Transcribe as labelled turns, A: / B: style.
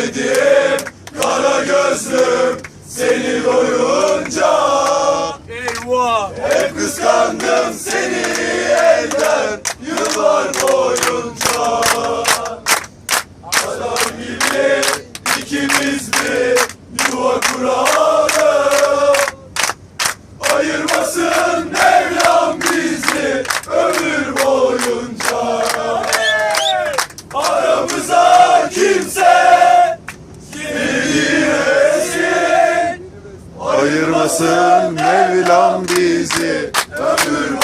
A: sevdim Kara gözlüm seni doyunca Eyvah!
B: Hep kıskandım seni elden yıllar boyunca. Adam gibi ikimiz bir yuva kuralım. Ayırmasın Mevlam bizi ömür boyunca. Aramıza kimse Ayırmasın Mevlam bizi. Ömür